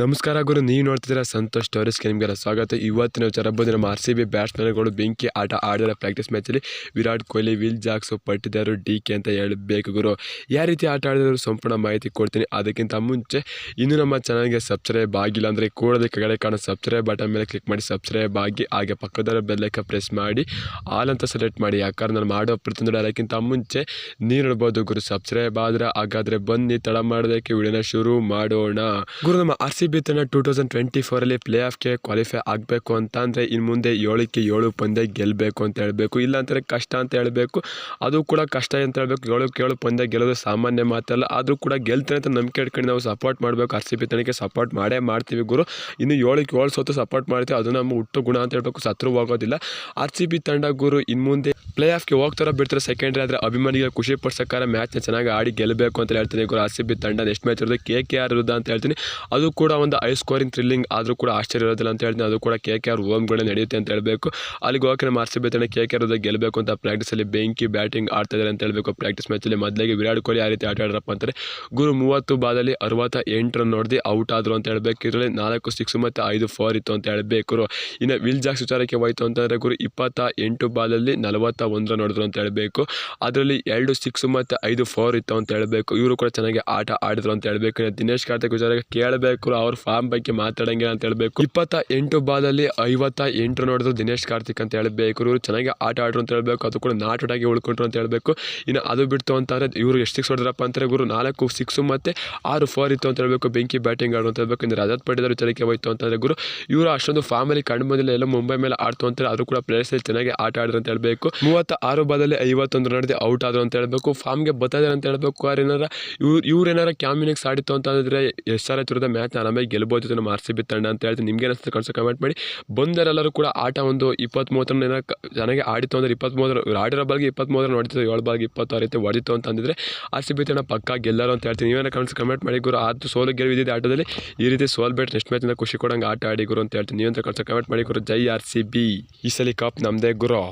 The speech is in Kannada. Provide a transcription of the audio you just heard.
ನಮಸ್ಕಾರ ಗುರು, ನೀವು ನೋಡ್ತಿದ್ದೀರಾ ಸಂತೋಷ್ ಸ್ಟೋರೀಸ್ಗೆ ನಿಮಗೆಲ್ಲ ಸ್ವಾಗತ. ಇವತ್ತಿನ ವಿಚಾರ ನಮ್ಮ ಆರ್ ಸಿ ಬಿ ಬ್ಯಾಟ್ಸ್ಮನ್ಗಳು ಬೆಂಕಿ ಆಟ ಆಡಿದ ಪ್ರಾಕ್ಟೀಸ್ ಮ್ಯಾಚಲ್ಲಿ ವಿರಾಟ್ ಕೊಹ್ಲಿ, ವಿಲ್ ಜಾಕ್ಸು ಪಟ್ಟಿದ್ದಾರೆ ಡಿ ಕೆ ಅಂತ ಹೇಳಬೇಕು ಗುರು. ಯಾವ ರೀತಿ ಆಟ ಆಡಿದ್ರು ಸಂಪೂರ್ಣ ಮಾಹಿತಿ ಕೊಡ್ತೀನಿ. ಅದಕ್ಕಿಂತ ಮುಂಚೆ ಇನ್ನು ನಮ್ಮ ಚಾನಲ್ಗೆ ಸಬ್ಸ್ಕ್ರೈಬ್ ಆಗಿಲ್ಲ ಅಂದರೆ ಕೂಡಲೇ ಕಡೆ ಕಾಣೋ ಸಬ್ಸ್ಕ್ರೈಬ್ ಬಟನ್ ಮೇಲೆ ಕ್ಲಿಕ್ ಮಾಡಿ ಸಬ್ಸ್ಕ್ರೈಬ್ ಆಗಿ ಹಾಗೆ ಪಕ್ಕದ ಬೆಲ್ಲೈಕ ಪ್ರೆಸ್ ಮಾಡಿ ಆಲ್ ಅಂತ ಸೆಲೆಕ್ಟ್ ಮಾಡಿ. ಯಾಕಂದ್ರೆ ನಾನು ಮಾಡೋ ಪ್ರತಿಯೊಂದು ಅದಕ್ಕಿಂತ ಮುಂಚೆ ನೀವು ನೋಡ್ಬೋದು ಗುರು ಸಬ್ಸ್ಕ್ರೈಬ್ ಆದರೆ ಹಾಗಾದರೆ ಬನ್ನಿ, ತಡ ಮಾಡೋದಕ್ಕೆ ವಿಡಿಯೋನ ಶುರು ಮಾಡೋಣ. ಗುರು, ನಮ್ಮ ಆರ್ ಸಿ ಬಿ ತಂಡ ಟೂ ತೌಸಂಡ್ ಟ್ವೆಂಟಿ ಫೋರಲ್ಲಿ ಪ್ಲೇ ಆಫ್ಗೆ ಕ್ವಾಲಿಫೈ ಆಗಬೇಕು ಅಂತ ಅಂದರೆ ಇನ್ನು ಮುಂದೆ ಏಳಕ್ಕೆ ಏಳು ಪಂದ್ಯ ಗೆಲ್ಲಬೇಕು ಅಂತ ಹೇಳಬೇಕು. ಇಲ್ಲ ಅಂತಾರೆ ಕಷ್ಟ ಅಂತ ಹೇಳಬೇಕು. ಅದು ಕೂಡ ಕಷ್ಟ ಅಂತ ಹೇಳಬೇಕು. ಏಳಕ್ಕೆ ಏಳು ಪಂದ್ಯ ಗೆಲ್ಲೋದು ಸಾಮಾನ್ಯ ಮಾತಲ್ಲ. ಆದರೂ ಕೂಡ ಗೆಲ್ತಾರೆ ಅಂತ ನಂಬಿಕೆ ಇಟ್ಕೊಂಡು ನಾವು ಸಪೋರ್ಟ್ ಮಾಡಬೇಕು. ಆರ್ ಸಿ ಬಿ ತಂಡಕ್ಕೆ ಸಪೋರ್ಟ್ ಮಾಡೇ ಮಾಡ್ತೀವಿ ಗುರು. ಇನ್ನು ಏಳಕ್ಕೆ ಏಳು ಸೊತ್ತು ಸಪೋರ್ಟ್ ಮಾಡ್ತೀವಿ ಅದು ನಮ್ಮ ಹುಟ್ಟು ಗುಣ ಅಂತ ಹೇಳಬೇಕು. ಸತ್ರು ಹೋಗೋದಿಲ್ಲ ಆರ್ ಸಿ ಬಿ ತಂಡ ಗುರು ಇನ್ನು ಮುಂದೆ ಪ್ಲೇ ಆಫ್ಗೆ ಹೋಗ್ತಾರೋ ಬಿಡ್ತಾರೆ ಸೆಕೆಂಡ್ರಿ ಆದರೆ ಅಭಿಮಾನಿಗೆ ಖುಷಿ ಪಡ್ಸೋಕ್ಕಾರ ಮ್ಯಾಚ್ನ ಚೆನ್ನಾಗಿ ಆಡಿ ಗೆಲ್ಲಬೇಕು ಅಂತ ಹೇಳ್ತೀನಿ ಗುರು. ಆರ್ ಸಿ ಬಿ ತಂಡ ನೆಕ್ಸ್ಟ್ ಮ್ಯಾಚ್ ಇರೋದು ಕೆ ಕೆ ಆರ್ ಇರೋದು ಅಂತ ಹೇಳ್ತೀನಿ. ಅದು ಕೂಡ ಒಂದು ಐ ಸ್ಕೋರಿಂಗ್ ಥ್ರಿಲ್ಲಿಂಗ್ ಆದರೂ ಕೂಡ ಆಶ್ಚರ್ಯ ಇರೋದಿಲ್ಲ ಅಂತ ಹೇಳ್ತೀನಿ. ಅದು ಕೂಡ ಕೆ ಕೆ ಆರ್ ಓಮ್ಗಳೇ ನಡೆಯುತ್ತೆ ಅಂತ ಹೇಳಬೇಕು. ಅಲ್ಲಿಗೆ ಹೋಗಕ್ಕೆ ನಮ್ಮ R C B K K R ಗೆಲ್ಲಬೇಕು ಅಂತ ಪ್ರಾಕ್ಟೀಸಲ್ಲಿ ಬೆಂಕಿ ಬ್ಯಾಟಿಂಗ್ ಆಡ್ತಾ ಇದ್ದಾರೆ ಅಂತ ಹೇಳಬೇಕು. ಪ್ರಾಕ್ಟೀಸ್ ಮ್ಯಾಚಲ್ಲಿ ಮೊದಲಿಗೆ ವಿರಾಟ್ ಕೊಹ್ಲಿ ಆ ರೀತಿ ಆಟ ಆಡ್ರಪ್ಪ ಅಂತಾರೆ. ಗುರು ಮೂವತ್ತು ಬಾದಲ್ಲಿ ಅರವತ್ತ ಎಂಟು ರನ್ ಔಟ್ ಆದರು ಅಂತ ಹೇಳಬೇಕು. ಇದರಲ್ಲಿ ನಾಲ್ಕು ಸಿಕ್ಸ್ ಮತ್ತು ಐದು ಫೋರ್ ಇತ್ತು ಅಂತ ಹೇಳಬೇಕು. ಇನ್ನು ವಿಲ್ ಜಾಕ್ಸ್ ವಿಚಾರಕ್ಕೆ ಹೋಯ್ತು ಅಂತಂದರೆ ಗುರು ಇಪ್ಪತ್ತ ಎಂಟು ಬಾಲಲ್ಲಿ ನಲವತ್ತ ಒಂದು ರನ್ ಹೊಡೆದ್ರು ಅಂತ ಹೇಳಬೇಕು. ಅದರಲ್ಲಿ ಎರಡು ಸಿಕ್ಸ್ ಮತ್ತು ಐದು ಫೋರ್ ಇತ್ತು ಅಂತ ಹೇಳಬೇಕು. ಇವರು ಕೂಡ ಚೆನ್ನಾಗಿ ಆಟ ಆಡಿದ್ರು ಅಂತ ಹೇಳಬೇಕು. ದಿನೇಶ್ ಕಾರ್ತಿಕ್ ವಿಚಾರಕ್ಕೆ ಕೇಳಬೇಕು. ಅವ್ರ ಫಾರ್ಮ್ ಬಗ್ಗೆ ಮಾತಾಡಂಗಿಲ್ಲ ಅಂತ ಹೇಳಬೇಕು. ಇಪ್ಪತ್ತ ಎಂಟು ಬಾಲಲ್ಲಿ ಐವತ್ತ ಎಂಟು ನೋಡಿದ್ರು ದಿನೇಶ್ ಕಾರ್ತಿಕ್ ಅಂತ ಹೇಳಬೇಕು. ಇವರು ಚೆನ್ನಾಗಿ ಆಟ ಆಡ್ರು ಅಂತ ಹೇಳಬೇಕು. ಅದು ಕೂಡ ನಾಟ್ ಆಗಿ ಉಳ್ಕೊಂಡ್ರು ಅಂತ ಹೇಳಬೇಕು. ಇನ್ನು ಅದು ಬಿಡ್ತು ಅಂತಂದರೆ ಇವರು ಎಷ್ಟು ಸಿಕ್ಸ್ ಹೊಡೆದ್ರಪ್ಪ ಅಂತಾರೆ ಗುರು ನಾಲ್ಕು ಸಿಕ್ಸು ಮತ್ತು ಆರು ಫೋರ್ ಇತ್ತು ಅಂತ ಹೇಳಬೇಕು. ಬೆಂಕಿ ಬ್ಯಾಟಿಂಗ್ ಆಡು ಅಂತ ಹೇಳಬೇಕು. ಇನ್ನು ರಜತ್ ಪಡೆದರು ವಿಚಾರಕ್ಕೆ ಹೋಯ್ತು ಅಂತಂದರೆ ಗುರು ಇವರು ಅಷ್ಟೊಂದು ಫಾರ್ಮಲ್ಲಿ ಕಂಡು ಬಂದಿಲ್ಲ ಎಲ್ಲ ಮುಂಬೈ ಮೇಲೆ ಆಡ್ತು ಅಂತಾರೆ ಅದು ಕೂಡ ಪ್ಲೇಯರ್ಸ್ ಚೆನ್ನಾಗಿ ಆಟ ಆಡ್ರು ಅಂತ ಹೇಳಬೇಕು. ಮೂವತ್ತ ಆರು ಬಾದಲ್ಲಿ ಐವತ್ತೊಂದು ನಡೆದು ಔಟ್ ಆದ್ರು ಅಂತ ಹೇಳಬೇಕು. ಫಾರ್ಮ್ಗೆ ಬರ್ತಾರೆ ಅಂತ ಹೇಳಬೇಕು. ಅವ್ರು ಏನಾರ ಇವ್ರು ಇವ್ರು ಏನಾರ ಕ್ಯಾಮಿನಿಕ್ಸ್ ಆಡಿತ್ತು ಅಂತಂದರೆ ಎಸ್ ಆರ್ ಎಚ್ ವಿರುದ್ಧ ಮ್ಯಾಚ್ ಆರಾಮಾಗಿ ಗೆಲ್ಬೋದು ನಮ್ಮ ಆರ್ ಸಿ ಬಿ ತಂಡ ಅಂತ ಹೇಳ್ತೀನಿ. ನಿಮ್ಗೆ ಅನಿಸುತ್ತೆ ಕನ್ಸು ಕಮೆಂಟ್ ಮಾಡಿ. ಬಂದರೆಲ್ಲರೂ ಕೂಡ ಆಟ ಒಂದು ಇಪ್ಪತ್ತ್ಮೂವತ್ತರ ಏನೋ ಚೆನ್ನಾಗಿ ಆಡಿತ್ತು ಅಂದರೆ ಇಪ್ಪತ್ತ್ಮೂವತ್ತರ ಇವ್ರು ಆಡಿರೋ ಬಾಲ್ಗೆ ಇಪ್ಪತ್ತ್ಮೂವತ್ತರ ಹೊಡಿತು ಏಳು ಬಾಲ್ಗೆ ಇಪ್ಪತ್ತು ರೀತಿ ಹೊಡಿತು ಅಂತಂದಿದ್ರೆ ಆರ್ ಸಿ ಬಿ ತಂಡ ಪಕ್ಕ ಗೆಲ್ಲರು ಅಂತ ಹೇಳ್ತೀನಿ. ನೀವೇನೋ ಕಮೆಂಟ್ಸ್ ಕಮೆಂಟ್ ಮಾಡಿ. ಗುರು ಆತು ಸೋಲು ಗೆಲುವಿದ್ದಿದ್ದು ಆಟದಲ್ಲಿ ಈ ರೀತಿ ಸೋಲ್ಬೇಟ್ ನೆಕ್ಸ್ಟ್ ಮ್ಯಾಚಿಂದ ಖುಷಿ ಕೊಡಂಗೆ ಆಟ ಆಡಿ ಗುರು ಅಂತ ಹೇಳ್ತೀನಿ. ನೀವಂತ ಕಳ್ಸೋ ಕಮೆಂಟ್ ಮಾಡಿ. ಗುರು, ಜೈ ಆರ್ ಸಿ ಬಿ. ಈ ಸಲ ಕಪ್ ನಮ್ಮದೇ ಗುರು.